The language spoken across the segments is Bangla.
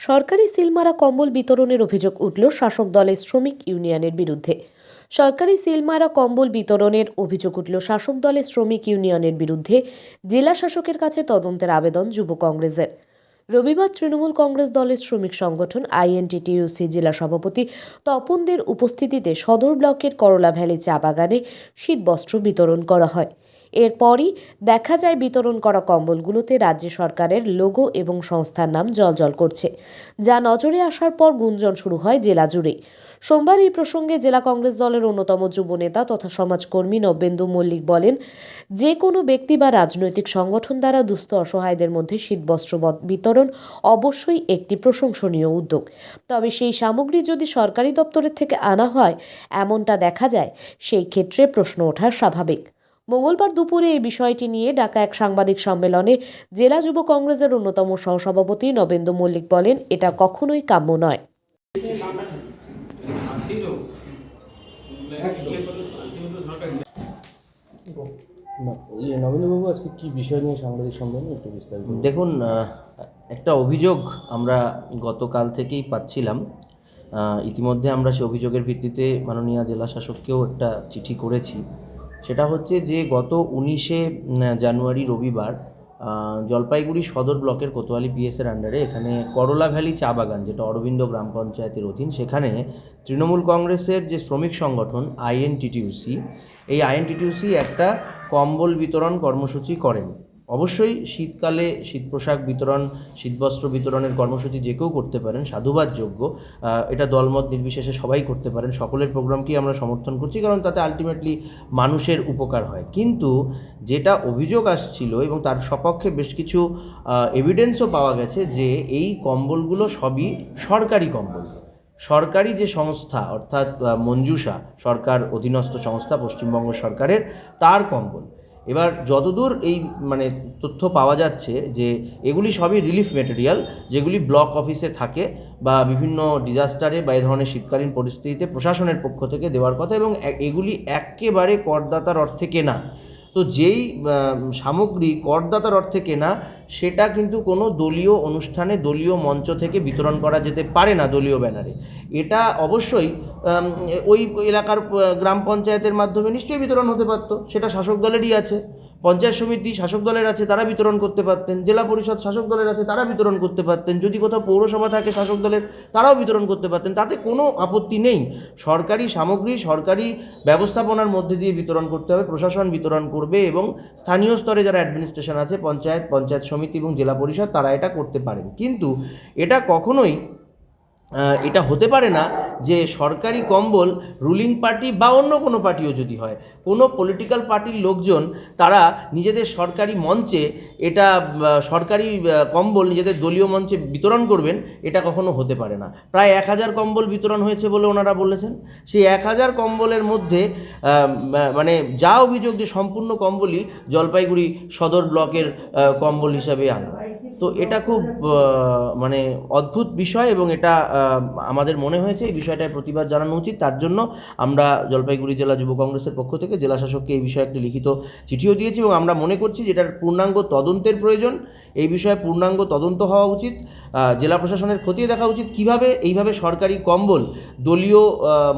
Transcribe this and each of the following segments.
সরকারি সিলমারা কম্বল বিতরণের অভিযোগ উঠল শাসক দলের শ্রমিক ইউনিয়নের বিরুদ্ধে। সরকারি সিলমারা কম্বল বিতরণের অভিযোগ উঠল শাসক দলের শ্রমিক ইউনিয়নের বিরুদ্ধে জেলা শাসকের কাছে তদন্তের আবেদন যুব কংগ্রেসের। রবিবার তৃণমূল কংগ্রেস দলের শ্রমিক সংগঠন আইএনটিটিইউসি জেলা সভাপতি তপনদের উপস্থিতিতে সদর ব্লকের করলা ভ্যালি চা বাগানে শীতবস্ত্র বিতরণ করা হয়। এরপরই দেখা যায় বিতরণ করা কম্বলগুলোতে রাজ্য সরকারের লোগো এবং সংস্থার নাম জলজল করছে, যা নজরে আসার পর গুঞ্জন শুরু হয় জেলা জুড়ে সোমবার এই প্রসঙ্গে জেলা কংগ্রেস দলের অন্যতম যুব নেতা তথা সমাজকর্মী নবেন্দু মল্লিক বলেন, যে কোনো ব্যক্তি বা রাজনৈতিক সংগঠন দ্বারা দুস্থ অসহায়দের মধ্যে শীতবস্ত্র বিতরণ অবশ্যই একটি প্রশংসনীয় উদ্যোগ। তবে সেই সামগ্রী যদি সরকারি দপ্তরের থেকে আনা হয়, এমনটা দেখা যায়, সেই ক্ষেত্রে প্রশ্ন ওঠা স্বাভাবিক। মঙ্গলবার দুপুরে এই বিষয়টি নিয়ে ডাকা এক সাংবাদিক সম্মেলনে জেলা যুব কংগ্রেসের অন্যতম সহসভাপতি নবেন্দু মল্লিক বলেন এটা কখনোই কাম্য নয়। ইয়ে নবীনবাবু আজকে কি বিষয় নিয়ে সাংবাদিক সম্মেলন একটু বিস্তারিত দেখুন একটা অভিযোগ আমরা গতকাল থেকেই পাচ্ছিলাম। ইতিমধ্যে আমরা সেই অভিযোগের ভিত্তিতে মাননীয় জেলা শাসককেও একটা চিঠি করেছি। সেটা হচ্ছে যে গত উনিশে জানুয়ারি রবিবার জলপাইগুড়ি সদর ব্লকের কোতোয়ালি পিএসের আন্ডারে এখানে করলা ভ্যালি চা বাগান, যেটা অরবিন্দ গ্রাম পঞ্চায়েতের অধীন, সেখানে তৃণমূল কংগ্রেসের যে শ্রমিক সংগঠন আইএনটিটিউসি এই আইএনটিটিউসি একটা কম্বল বিতরণ কর্মসূচি করেন। অবশ্যই শীতকালে শীত পোশাক বিতরণ শীতবস্ত্র বিতরণের কর্মসূচি যে কেউ করতে পারেন সাধুবাদযোগ্য। আহ, এটা দলমত নির্বিশেষে সবাই করতে পারেন। সকলের প্রোগ্রামকেই আমরা সমর্থন করছি কারণ তাতে আলটিমেটলি মানুষের উপকার হয়। কিন্তু যেটা অভিযোগ আসছিল এবং তার সপক্ষে বেশ কিছু এভিডেন্সও পাওয়া গেছে যে এই কম্বলগুলো সবই সরকারি কম্বল। সরকারি যে সংস্থা অর্থাৎ মঞ্জুষা সরকার অধীনস্থ সংস্থা পশ্চিমবঙ্গ সরকারের তার কম্বল। এবার যতদূর এই মানে তথ্য পাওয়া যাচ্ছে যে এগুলি সবই রিলিফ মেটেরিয়াল যেগুলি ব্লক অফিসে থাকে বা বিভিন্ন ডিজাস্টারে বা এই ধরনের শীতকালীন পরিস্থিতিতে প্রশাসনের পক্ষ থেকে দেওয়ার কথা এবং এগুলি একেবারে করদাতার অর্থে কেনা। তো যেই সামগ্রী করদাতার অর্থে কেনা সেটা কিন্তু কোনো দলীয় অনুষ্ঠানে, দলীয় মঞ্চ থেকে বিতরণ করা যেতে পারে না দলীয় ব্যানারে। এটা অবশ্যই ওই এলাকার গ্রাম পঞ্চায়েতের মাধ্যমে নিশ্চয়ই বিতরণ হতে পারতো। সেটা শাসক দলেরই আছে। পঞ্চায়েত সমিতি শাসক দলের আছে, তারা বিতরণ করতে পারতেন। জেলা পরিষদ শাসক দলের আছে, তারা বিতরণ করতে পারতেন। যদি কোথাও পৌরসভা থাকে শাসক দলের, তারাও বিতরণ করতে পারতেন। তাতে কোনো আপত্তি নেই। সরকারি সামগ্রী, সরকারি ব্যবস্থাপনার মধ্যে দিয়ে বিতরণ করতে হবে, প্রশাসন বিতরণ করবে এবং স্থানীয় স্তরে যারা অ্যাডমিনিস্ট্রেশন আছে, পঞ্চায়েত পঞ্চায়েত সমিতি এবং জেলা পরিষদ তারা এটা করতে পারেন। কিন্তু এটা কখনোই এটা হতে পারে না যে সরকারি কম্বল রুলিং পার্টি বা অন্য কোনো পার্টিও যদি হয়, কোনো পলিটিক্যাল পার্টির লোকজন তারা নিজেদের সরকারি মঞ্চে এটা সরকারি কম্বল নিজেদের দলীয় মঞ্চে বিতরণ করবেন, এটা কখনো হতে পারে না। প্রায় এক হাজার কম্বল বিতরণ হয়েছে বলে ওনারা বলেছেন। সেই এক হাজার কম্বলের মধ্যে মানে যা অভিযোগ যে সম্পূর্ণ কম্বলই জলপাইগুড়ি সদর ব্লকের কম্বল হিসাবে আনা। তো এটা খুব মানে অদ্ভুত বিষয় এবং এটা আমাদের মনে হয়েছে এই বিষয়টায় প্রতিবাদ জানানো উচিত। তার জন্য আমরা জলপাইগুড়ি জেলা যুব কংগ্রেসের পক্ষ থেকে জেলা শাসককে এই বিষয়ে একটি লিখিত চিঠিও দিয়েছি এবং আমরা মনে করছি যে এটার পূর্ণাঙ্গ তদন্তের প্রয়োজন এই বিষয়ে পূর্ণাঙ্গ তদন্ত হওয়া উচিত জেলা প্রশাসনের খতিয়ে দেখা উচিত। কীভাবে? এইভাবে সরকারি কম্বল দলীয়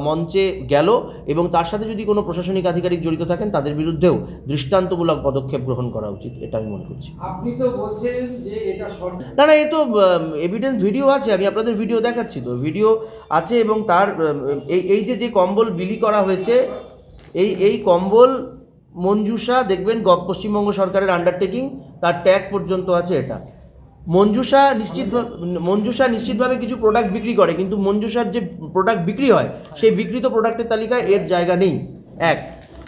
মঞ্চে গেল এবং তার সাথে যদি কোনো প্রশাসনিক আধিকারিক জড়িত থাকেন তাদের বিরুদ্ধেও দৃষ্টান্তমূলক পদক্ষেপ গ্রহণ করা উচিত এটা আমি মনে করছি। আপনি তো বলছেন যে এটা না না এ তো এভিডেন্স ভিডিও আছে আমি আপনাদের ভিডিও দেখাচ্ছি। তো ভিডিও আছে এবং তার, এই এই যে যে কম্বল বিলি করা হয়েছে, এই এই কম্বল মঞ্জুষা, দেখবেন পশ্চিমবঙ্গ সরকারের আন্ডারটেকিং তার ট্যাগ পর্যন্ত আছে এটা। মঞ্জুষা নিশ্চিত মঞ্জুষা নিশ্চিতভাবে কিছু প্রোডাক্ট বিক্রি করে, কিন্তু মঞ্জুষার যে প্রোডাক্ট বিক্রি হয়, সেই বিক্রিত প্রোডাক্টের তালিকায় এর জায়গা নেই। এক।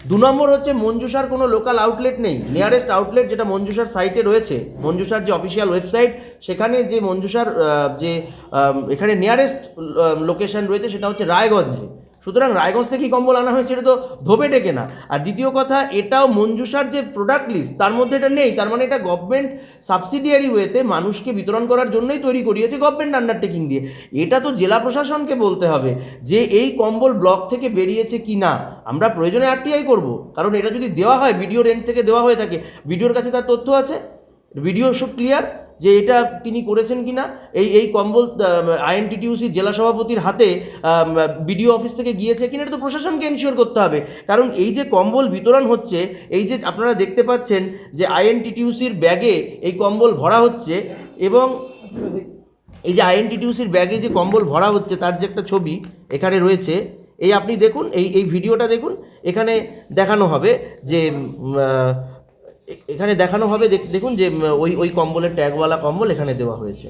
দু নম্বর হচ্ছে মঞ্জুসার কোনো লোকাল আউটলেট নেই। নিয়ারেস্ট আউটলেট যেটা মঞ্জুসার সাইটে রয়েছে মঞ্জুসার যে অফিসিয়াল ওয়েবসাইট সেখানে যে মঞ্জুসার যে এখানে নিয়ারেস্ট লোকেশন রয়েছে সেটা হচ্ছে রায়গঞ্জে। সুতরাং রায়গঞ্জ থেকেই কম্বল আনা হয়েছে, এটা তো ধোপে ডেকে না। আর দ্বিতীয় কথা, এটাও মঞ্জুষার যে প্রোডাক্ট লিস্ট তার মধ্যে এটা নেই। তার মানে এটা গভর্নমেন্ট সাবসিডিয়ারি ওয়েতে মানুষকে বিতরণ করার জন্যই তৈরি করিয়েছে গভর্নমেন্ট আন্ডারটেকিং দিয়ে। এটা তো জেলা প্রশাসনকে বলতে হবে যে এই কম্বল ব্লক থেকে বেরিয়েছে কি না। আমরা প্রয়োজনে আরটিআই করব। কারণ এটা যদি দেওয়া হয় ভিডিও রেন্ট থেকে দেওয়া হয়ে থাকে ভিডিওর কাছে তার তথ্য আছে? ভিডিও শুড ক্লিয়ার যে এটা তিনি করেছেন কি না এই এই কম্বল আইএনটিটিউসির জেলা সভাপতির হাতে বিডিও অফিস থেকে গিয়েছে কিনা এটা তো প্রশাসনকে এনশিওর করতে হবে। কারণ এই যে কম্বল বিতরণ হচ্ছে, এই যে আপনারা দেখতে পাচ্ছেন যে আইএনটিটিউসির ব্যাগে এই কম্বল ভরা হচ্ছে এবং এই যে আইএনটিটিউসির ব্যাগে যে কম্বল ভরা হচ্ছে, তার যে একটা ছবি এখানে রয়েছে, এই আপনি দেখুন, এই এই ভিডিওটা দেখুন, এখানে দেখানো হবে যে এখানে দেখানো হবে দেখ- দেখুন যে ওই ওই কম্বলের ট্যাগওয়ালা কম্বল এখানে দেওয়া হয়েছে।